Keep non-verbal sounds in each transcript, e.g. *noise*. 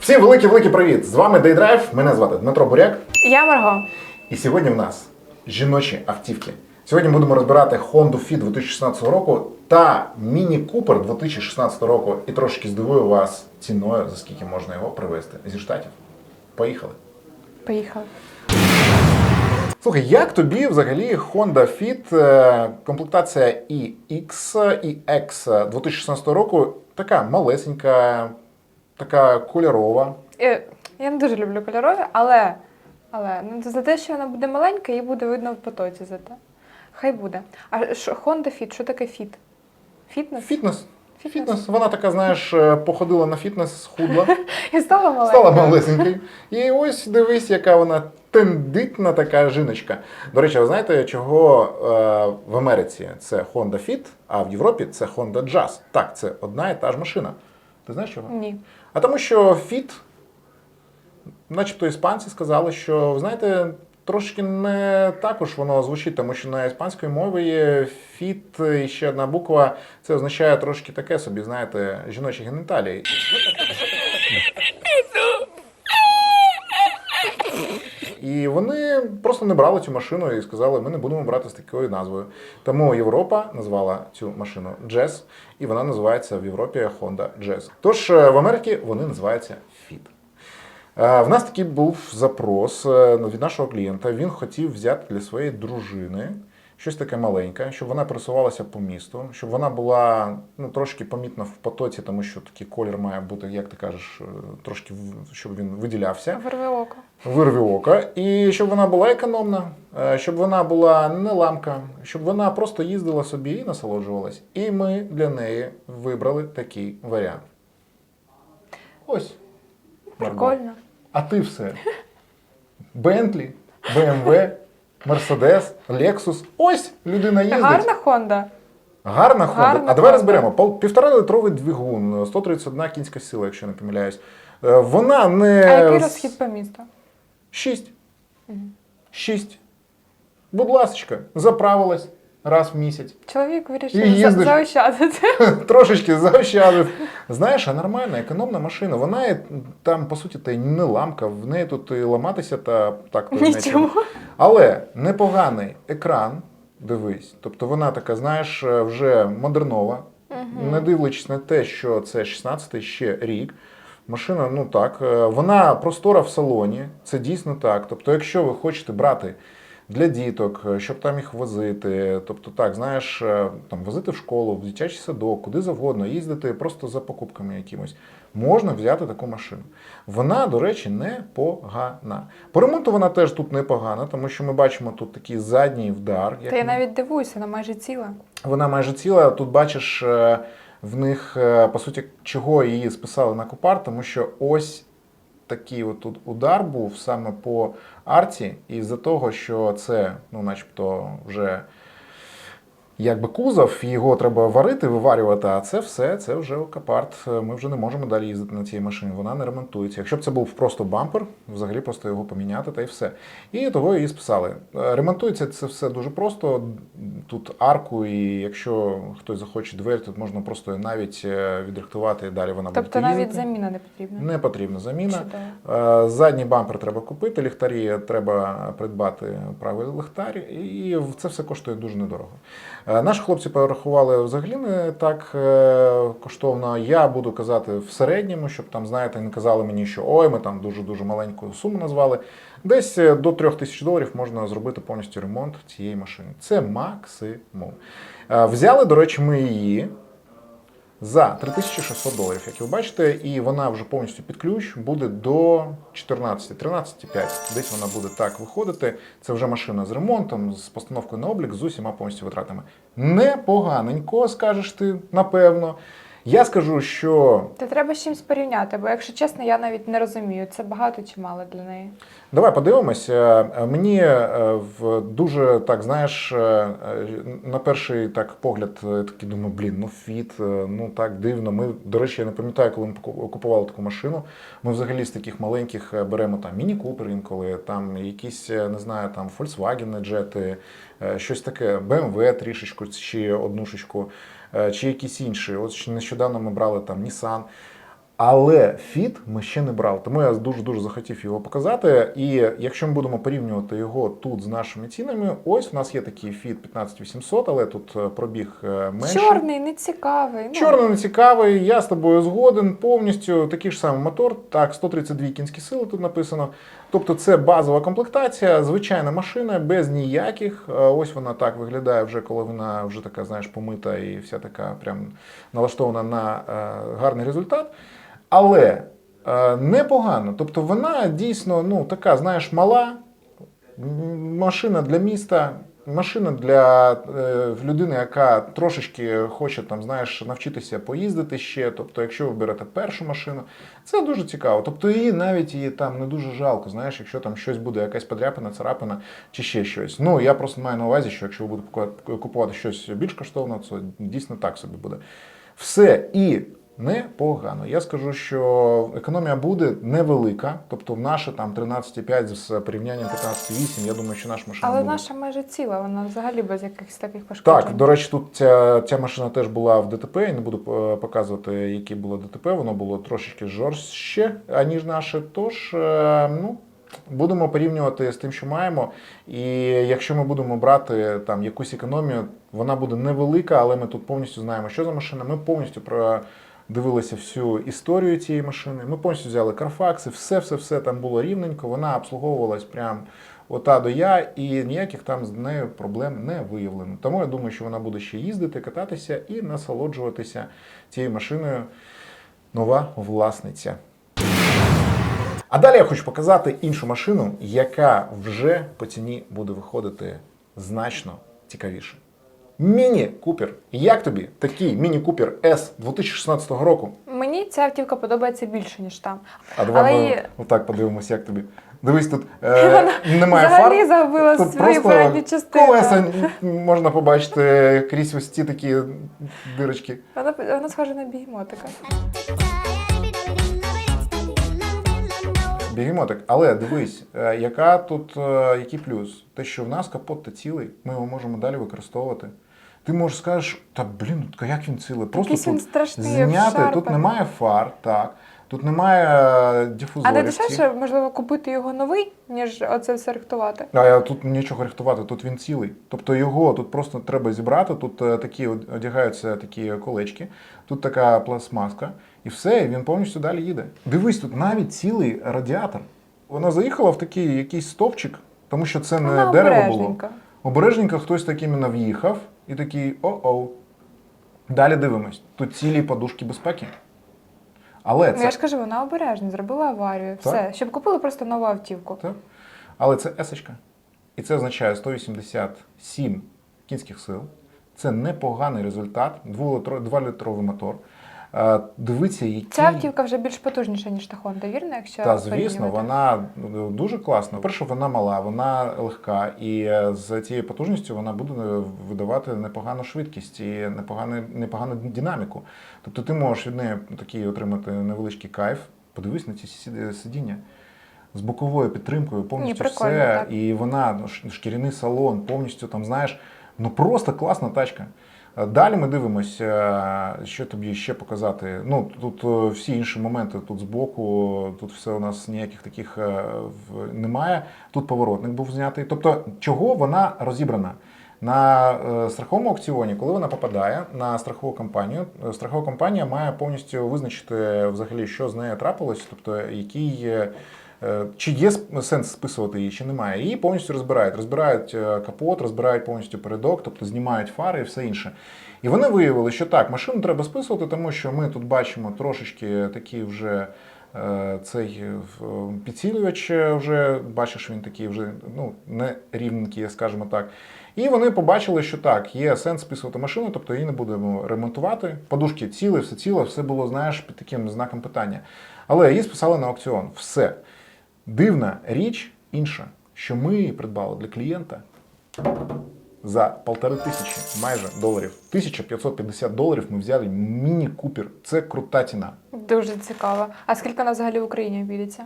Всім великий-великий привіт! З вами Дейдрайв, мене звати Дмитро Буряк. Я Марго. І сьогодні в нас жіночі автівки. Сьогодні будемо розбирати Honda Fit 2016 року та Міні Cooper 2016 року. І трошки здивую вас ціною, за скільки можна його привезти зі штатів. Поїхали. Поїхали. Слухай, як тобі взагалі Honda Fit е, комплектація EX і X 2016 року така малесенька, така кольорова. Е, Я не дуже люблю кольорові, але, але ну, за те, що вона буде маленька, її буде видно в потоці зате. Хай буде. А Honda Fit, що таке фіт? Фітнес? Фітнес. Фітнес. Вона така, знаєш, е, походила на фітнес, схудла, *laughs* І стала маленька. стала малесенькою. І ось дивись, яка вона тендитна така жіночка. До речі, ви знаєте, чого е, в Америці це Honda Fit, а в Європі це Honda Jazz. Так, це одна і та ж машина. Ти знаєш чого? Ні. А тому що Fit, начебто іспанці сказали, що, ви знаєте, трошки не також воно звучить, тому що на іспанської мові фіт і ще одна буква. Це означає трошки таке собі, знаєте, жіночі геніталії. І вони просто не брали цю машину і сказали, ми не будемо брати з такою назвою. Тому Європа назвала цю машину Jazz, і вона називається в Європі Honda Jazz. Тож е, в Америці вони називаються В нас такий був запрос е, від нашого клієнта. Він хотів взяти для своєї дружини щось таке маленьке, щоб вона пересувалася по місту, щоб вона була ну, трошки помітна в потоці, тому що такий колір має бути, як ти кажеш, е, трошки щоб він виділявся Вирви око. вирві ока, і щоб вона була економна, е, щоб вона була не ламка, щоб вона просто їздила собі і насолоджувалась. І ми для неї вибрали такий варіант. Ось. Прикольно. А ти все. Бентлі, БМВ, Мерседес, Лексус. Ось людина їздить. Гарна Honda. Гарна Honda. А давай розберемо. Пол- Півтора литровий двигун, 131 кінська сила, якщо не помиляюсь. Е, Вона не. А який розхід по місту? Шість. Шість. Будь ласочка, заправилась раз в місяць. Чоловік вирішив І їздиш. заощадити. *laughs* Трошечки заощадив. Знаєш, а нормальна, економна машина. Вона є, там, по суті, та й не ламка, в неї тут і ламатися та так. Нічого. Але непоганий екран, дивись. Тобто вона така, знаєш, е, вже модернова, не дивлячись на те, що це 16-й ще рік. Машина, ну так, е, вона простора в салоні, це дійсно так. Тобто, якщо ви хочете брати для діток, е, щоб там їх возити, тобто так, знаєш, е, там возити в школу, в дитячий садок, куди завгодно, їздити просто за покупками якимось, можна взяти таку машину. Вона, до речі, непогана. По ремонту вона теж тут непогана, тому що ми бачимо тут такий задній вдар. як Та я ми- навіть дивуюся, вона майже ціла. вона майже ціла. Тут бачиш е, в них, по суті, чого її списали на купар, тому що ось такий от тут удар був саме по арці, і з-за того, що це, ну, начебто, вже якби кузов, його треба варити, виварювати, а це все, це вже капарт. Ми вже не можемо далі їздити на цій машині, вона не ремонтується. Якщо б це був просто бампер, взагалі просто його поміняти та й все. І того її списали. Е, Ремонтується це все дуже просто. Тут арку, і якщо хтось захоче двері, тут можна просто навіть е, відрихтувати і далі вона Тобто буде навіть їздити. заміна не потрібна. Не потрібна заміна. Чудово. Е, Задній бампер треба купити, ліхтарі треба придбати правий ліхтар, і це все коштує дуже недорого. Е, Наші хлопці порахували взагалі не так е, коштовно. Я буду казати в середньому, щоб там, знаєте, не казали мені, що ой, ми там дуже-дуже маленьку суму назвали. Десь е, до 3 тисяч доларів можна зробити повністю ремонт цієї машини. Це максимум. Взяли, до речі, ми її за 3600 доларів, як ви бачите, і вона вже повністю під ключ буде до 14, 13,5. Десь вона буде так виходити. Це вже машина з ремонтом, з постановкою на облік, з усіма повністю витратами. Непоганенько, скажеш ти, напевно. Я скажу, що Та треба з чимось порівняти, бо якщо чесно, я навіть не розумію, це багато чи мало для неї. Давай подивимося. Е, Мені е, в дуже так знаєш, е, е, на перший так погляд, е, такий думаю, блін, ну фіт, е, ну так дивно. Ми, до речі, я не пам'ятаю, коли ми поку- купували таку машину. Ми взагалі з таких маленьких е, беремо там міні Купер інколи, там якісь, е, не знаю, там Volkswagen джети, е, щось таке, BMW трішечку чи однушечку. Е, чи якісь інші. От нещодавно ми брали там Nissan. Але фіт ми ще не брали, тому я дуже дуже захотів його показати. І якщо ми будемо порівнювати його тут з нашими цінами, ось у нас є такий фіт 15800, але тут е, пробіг е, менше. Чорний, не цікавий. Ну, Чорний не цікавий, я з тобою згоден повністю. Такий ж самий мотор, так, 132 кінські сили тут написано. Тобто це базова комплектація, звичайна машина, без ніяких. Е, Ось вона так виглядає вже, коли вона вже така, знаєш, помита і вся така прям налаштована на е, гарний результат. Але е, непогано. Тобто вона дійсно ну, така, знаєш, мала, машина для міста, машина для е, людини, яка трошечки хоче там, знаєш, навчитися поїздити ще. Тобто, якщо ви берете першу машину, це дуже цікаво. Тобто її навіть її там не дуже жалко, знаєш, якщо там щось буде, якась подряпина, царапина чи ще щось. Ну я просто маю на увазі, що якщо ви будете купувати- щось більш коштовне, то дійсно так собі буде. Все і непогано. Я скажу, що економія буде невелика, тобто наша там 13,5 з порівнянням 15,8, я думаю, що наша машина Але буде. наша майже ціла, вона взагалі без якихось таких пошкоджень. Так, до речі, тут ця, ця машина теж була в ДТП. Я не буду е, показувати, які було ДТП. Воно було трошечки жорстче, аніж наше. Тож, е, ну. Будемо порівнювати з тим, що маємо. І якщо ми будемо брати там якусь економію, вона буде невелика, але ми тут повністю знаємо, що за машина. Ми повністю продивилися всю історію цієї машини. Ми повністю взяли карфакси, все, все, все там було рівненько. Вона обслуговувалась прям ота до я, і ніяких там з нею проблем не виявлено. Тому я думаю, що вона буде ще їздити, кататися і насолоджуватися цією машиною. Нова власниця. А далі я хочу показати іншу машину, яка вже по ціні буде виходити значно цікавіше. Міні Купер. Як тобі такий Міні Купер С 2016 року? Мені ця автівка подобається більше, ніж там. А давай Але ми отак подивимося, як тобі. Дивись, тут е, *laughs* немає Взагалі фар. загубила Тут свої просто передні частини. колеса можна побачити крізь ось ці такі дирочки. Вона, вона схожа на бігемотика. Бігемотик. Але дивись, е, яка тут, е, який плюс? Те, що в нас капот та цілий, ми його можемо далі використовувати. Ти можеш скажеш, та блін, як він цілий? Просто Якийсь він тут страшний, зняти, тут немає фар, так. Тут немає е, дифузорів. А не дешевше, можливо, купити його новий, ніж оце все рихтувати. А я тут нічого рихтувати, тут він цілий. Тобто його тут просто треба зібрати. Тут е, такі одягаються такі колечки, тут така пластмаска, і все, і він повністю далі їде. Дивись, тут навіть цілий радіатор. Вона заїхала в такий якийсь стовпчик, тому що це не Вона дерево було. Обережненько хтось таким іменно в'їхав і такий о-оу. Далі дивимось. Тут цілі подушки безпеки. Але Ну, це я ж кажу, вона обережна, зробила аварію. Так. Все, щоб купили просто нову автівку. Так. Але це есочка. І це означає 187 кінських сил. Це непоганий результат. 2-літровий мотор. Е, Дивіться, який... Ця автівка вже більш потужніша, ніж та Honda, вірно, якщо Та, звісно, вона ну, дуже класна. Перше, вона мала, вона легка, і е, з цією потужністю вона буде видавати непогану швидкість і непогану, непогану динаміку. Тобто ти можеш від неї такий отримати невеличкий кайф. Подивись на ці сидіння. З боковою підтримкою, повністю прикольно, все. так. І вона, ну, шкіряний салон, повністю там, знаєш, ну просто класна тачка. Е, Далі ми дивимося, що тобі ще показати. Ну, тут е, всі інші моменти тут збоку, тут все у нас ніяких таких е, немає. Тут поворотник був знятий. Тобто, чого вона розібрана? На е, страховому аукціоні, коли вона попадає на страхову компанію, е, страхова компанія має повністю визначити взагалі, що з нею трапилось, тобто який. Е, Чи є сенс списувати її, чи немає. Її повністю розбирають. Розбирають е, капот, розбирають повністю передок, тобто знімають фари і все інше. І вони виявили, що так, машину треба списувати, тому що ми тут бачимо трошечки такий вже е, цей підсилювач вже, бачиш, він такий вже ну, не рівненький, скажімо так. І вони побачили, що так, є сенс списувати машину, тобто її не будемо ремонтувати. Подушки ціли, все ціле, все було, знаєш, під таким знаком питання. Але її списали на аукціон. Все. Дивна річ інша, що ми придбали для клієнта за полтори тисячі майже доларів. 1550 доларів ми взяли міні-купер. Це крута ціна. Дуже цікаво. А скільки вона взагалі в Україні обійдеться?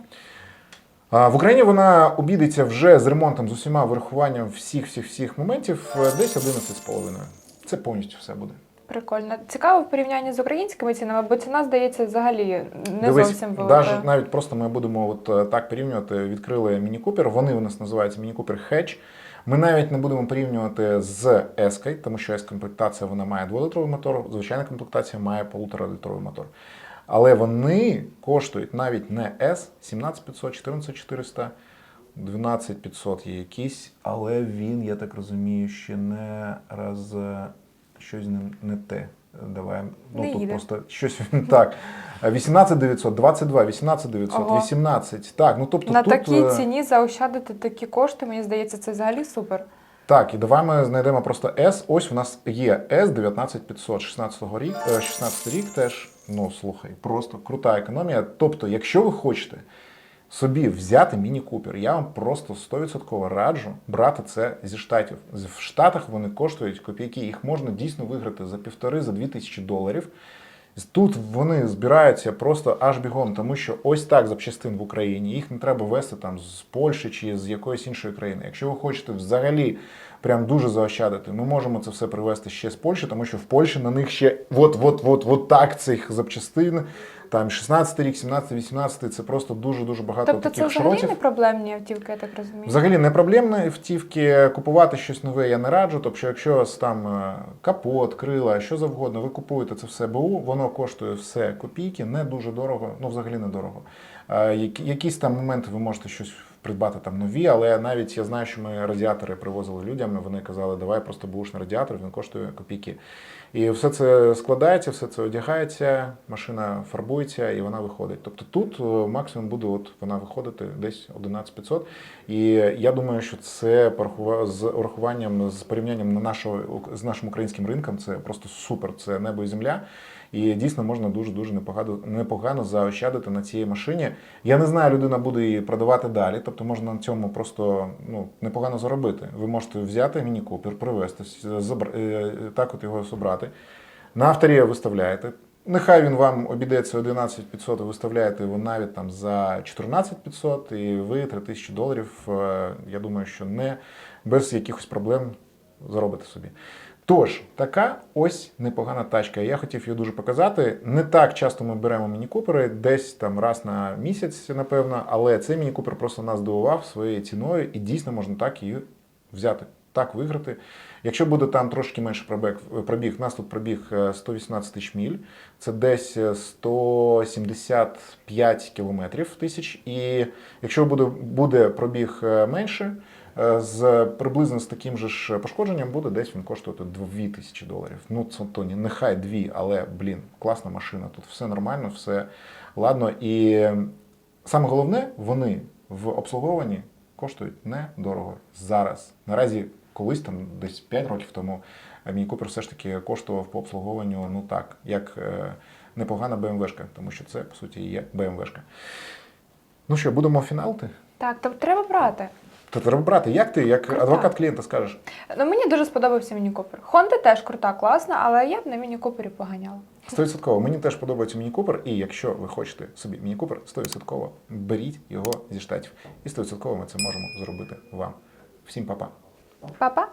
В Україні вона обійдеться вже з ремонтом, з усіма вирахуванням всіх всіх всіх моментів е, десь 11,5. Це повністю все буде. Прикольно. Цікаво в порівнянні з українськими цінами, бо ціна, здається, взагалі не Дивись, зовсім велика. навіть, навіть просто ми будемо от е, так порівнювати. Відкрили Міні Купер. Вони у нас називаються Міні Купер Hedge. Ми навіть не будемо порівнювати з S, тому що S-комплектація вона має 2-літровий мотор, звичайна комплектація має 1,5-літровий мотор. Але вони коштують навіть не S, 17500, 14400, 12500 є якісь, але він, я так розумію, ще не раз е, щось не, не те. Давай, ну Не тут їде. просто щось *laughs* так. 18900, 22, 18900, Ого. 18. Так, ну тобто На тут такій е, ціні заощадити такі кошти, мені здається, це взагалі супер. Так, і давай ми знайдемо просто S. Ось у нас є S 19500, 16 рік, е, 16 рік теж. Ну слухай, просто крута економія. Тобто, якщо ви хочете собі взяти міні-купер, я вам просто 100% раджу брати це зі штатів. В Штатах вони коштують копійки, їх можна дійсно виграти за півтори, за дві тисячі доларів. Тут вони збираються просто аж бігом, тому що ось так запчастин в Україні. Їх не треба вести там з Польщі чи з якоїсь іншої країни. Якщо ви хочете взагалі прям дуже заощадити, ми можемо це все привезти ще з Польщі, тому що в Польщі на них ще от от от от так цих запчастин. Там 16 рік, 17, 18, це просто дуже дуже багато Тобто це взагалі шротів. не проблемні автівки, я так розумію. Взагалі не проблемно автівки купувати щось нове я не раджу. Тобто, якщо у вас там е, капот, крила, що завгодно, ви купуєте це все БУ, воно коштує все копійки, не дуже дорого, ну взагалі не дорого. Е, Якісь там моменти ви можете щось придбати там нові, але навіть я знаю, що ми радіатори привозили людям, вони казали, давай просто бушний радіатор, він коштує копійки. І все це складається, все це одягається, машина фарбується і вона виходить. Тобто тут е, максимум буде от вона виходити десь 11500. І я думаю, що це з урахуванням з порівнянням на нашого з нашим українським ринком. Це просто супер. Це небо і земля. І дійсно можна дуже дуже непогано непогано заощадити на цій машині. Я не знаю, людина буде її продавати далі, тобто можна на цьому просто ну непогано заробити. Ви можете взяти міні-купер, привезти, забр- е, так от його собрати. На авторія виставляєте. Нехай він вам обійдеться 11 500, ви виставляєте його навіть там за 14 500, і ви 3000 доларів, е, я думаю, що не без якихось проблем заробите собі. Тож, така ось непогана тачка. Я хотів її дуже показати. Не так часто ми беремо міні-купери, десь там раз на місяць, напевно, але цей міні-купер просто нас здивував своєю ціною, і дійсно можна так її взяти, так виграти. Якщо буде там трошки менше пробіг, пробіг, у нас тут пробіг е, 118 тисяч міль, це десь е, 175 кілометрів тисяч. І якщо буде, буде пробіг е, менше, е, з приблизно з таким же ж пошкодженням буде десь він коштувати 2 тисячі доларів. Ну, це то нехай дві, але блін, класна машина. Тут все нормально, все ладно. І саме головне, вони в обслуговуванні коштують недорого зараз. Наразі колись там десь 5 років тому мій купер все ж таки коштував по обслуговуванню, ну так, як е, непогана БМВшка, тому що це по суті є БМВшка. Ну що, будемо фіналти? Так, то треба брати. Та треба брати. Як ти, як Крута. адвокат клієнта, скажеш? Ну мені дуже сподобався міні-купер. Хонда теж крута, класна, але я б на міні-купері поганяла. 100%. Мені теж подобається міні-купер, і якщо ви хочете собі міні-купер, 100% беріть його зі штатів. І 100% ми це можемо зробити вам. Всім па-па. Па-па!